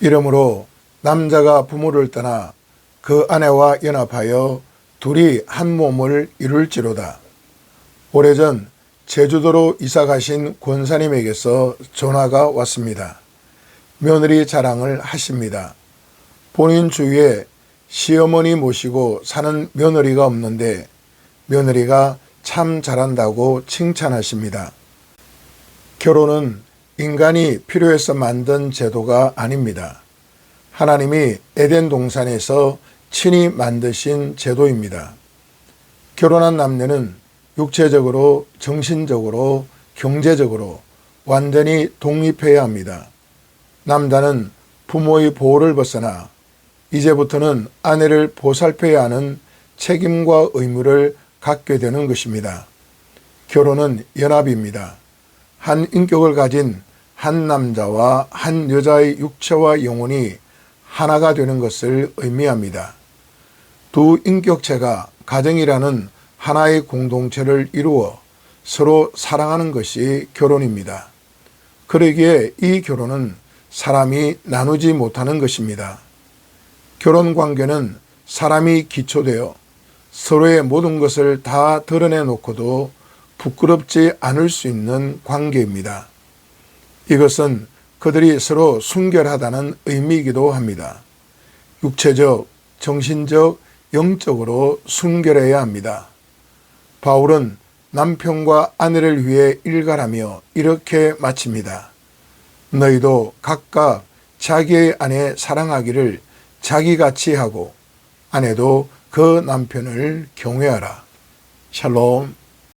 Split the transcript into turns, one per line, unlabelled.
이러므로 남자가 부모를 떠나 그 아내와 연합하여 둘이 한 몸을 이룰지로다. 오래전 제주도로 이사 가신 권사님에게서 전화가 왔습니다. 며느리 자랑을 하십니다. 본인 주위에 시어머니 모시고 사는 며느리가 없는데 며느리가 참 잘한다고 칭찬하십니다. 결혼은 인간이 필요해서 만든 제도가 아닙니다. 하나님이 에덴 동산에서 친히 만드신 제도입니다. 결혼한 남녀는 육체적으로, 정신적으로, 경제적으로 완전히 독립해야 합니다. 남자는 부모의 보호를 벗어나 이제부터는 아내를 보살펴야 하는 책임과 의무를 갖게 되는 것입니다. 결혼은 연합입니다. 한 인격을 가진 한 남자와 한 여자의 육체와 영혼이 하나가 되는 것을 의미합니다. 두 인격체가 가정이라는 하나의 공동체를 이루어 서로 사랑하는 것이 결혼입니다. 그러기에 이 결혼은 사람이 나누지 못하는 것입니다. 결혼 관계는 사람이 기초되어 서로의 모든 것을 다 드러내 놓고도 부끄럽지 않을 수 있는 관계입니다. 이것은 그들이 서로 순결하다는 의미이기도 합니다. 육체적, 정신적, 영적으로 순결해야 합니다. 바울은 남편과 아내를 위해 일갈하며 이렇게 마칩니다. 너희도 각각 자기의 아내 사랑하기를 자기같이 하고 아내도 그 남편을 경외하라. 샬롬.